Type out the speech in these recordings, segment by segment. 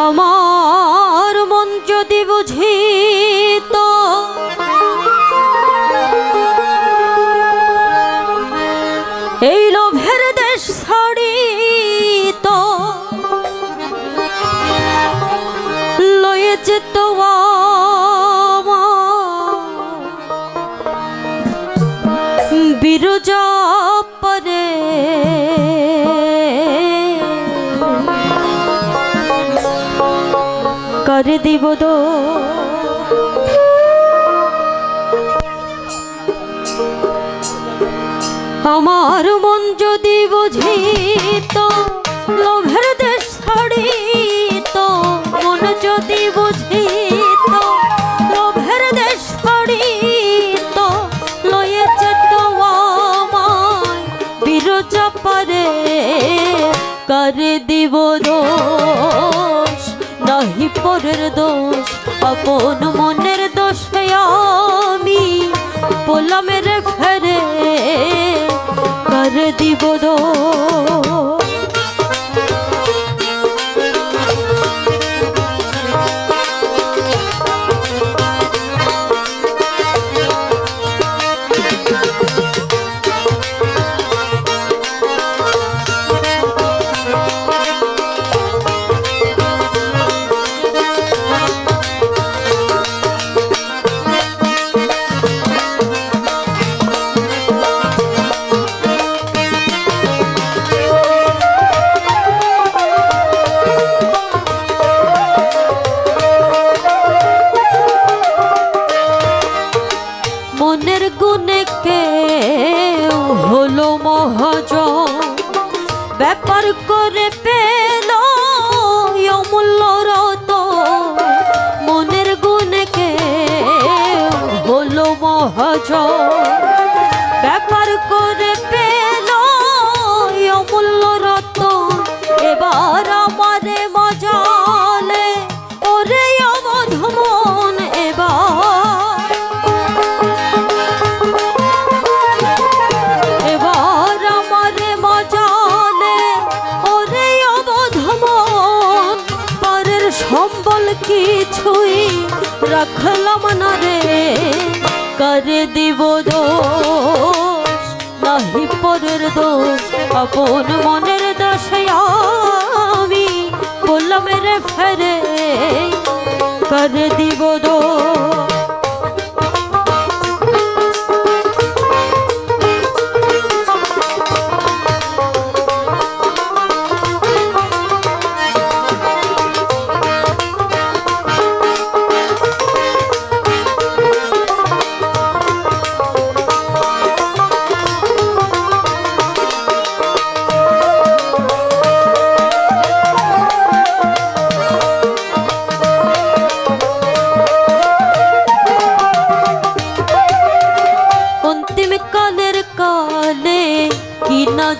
আমার মন যদি বুঝিত করে দিব দো। আমার মন যদি বুঝিত, লোভের দেশ ছাড়িত, মন যদি বুঝিত, লোভের দেশ ছাড়িত লয়ে চেত আমায় বিরজা পারে, করে দিব দোষ নাহি পরের দোষ আপন মনের দোষ আমি। বললাম রে ফেরে করে দিব দোষ? মহাজ ব্যাপার করে পেল অমূল্য রত এবার আমারে মজালে, ওরে অবধ মন এবার। এবার আমারে মজালে, ওরে অবধমন। পরের সম্বল কিছুই রাখলাম না রে। করে দিব দোষ, নাহি পরের দোষ, আপন মনের দোষ আমি বললাম রে ফেরে, করে দিব দোষ।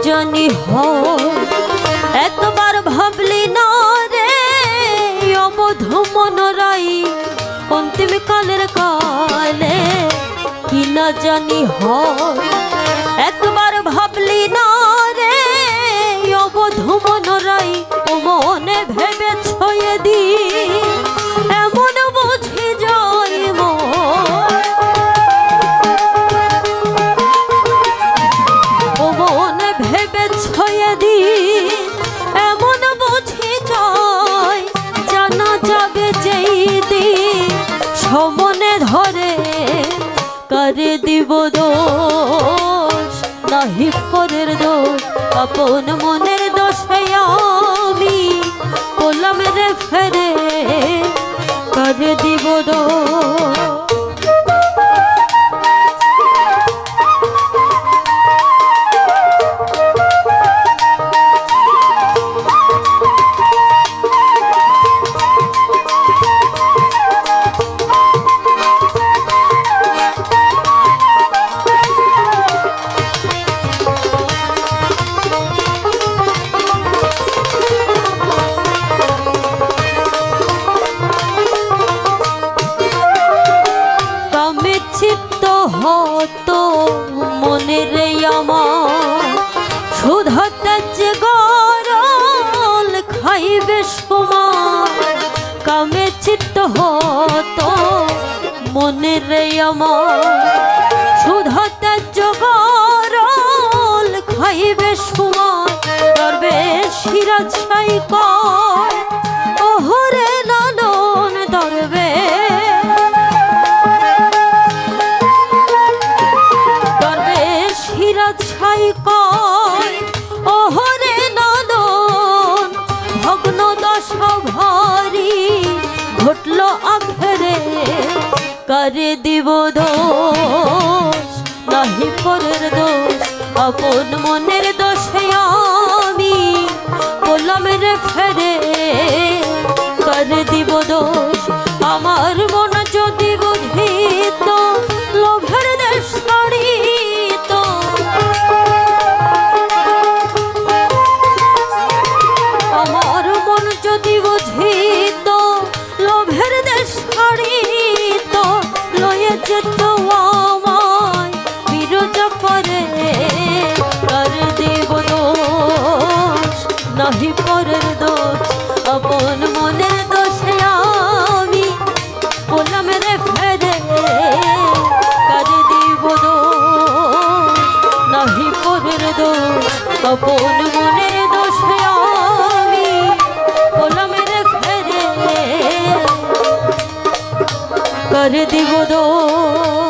জানি হ এতবার ভাবলি না রে, অবধ মনরাই অন্তিম কালের কালে। কি না জানি হ একবার ভাবলি না রে, অবধ মনরাই করে দোষ, নাহি পরের দোষ, আপন মনের দোষ আমি বললাম রে ফেরে করে দিব দোষ। হতো মনের আমার। শুধতে যে গরল খাইবে সময়, কামে চিত্ত হতো রে আমার। সুধাতে জগরল খাইবে সময় ধরবে সিরাজ সাই করে দিব দোষ নাহি পরের দোষ আপন মনের দোষে আমি বললাম রে ফেরে করে দিব দোষ আমার মন যদি বুঝিত লোভের দেশ ছাড়িত আমার মন যদি বুঝিত নাহি পরের দোষ, আপন মনের দোষে আমি বললাম রে ফেরে কর দেব দোষ, নাহি পরের দোষ, আপন মনের দোষে আমি বললাম রে ফেরে কর দিব দোষ।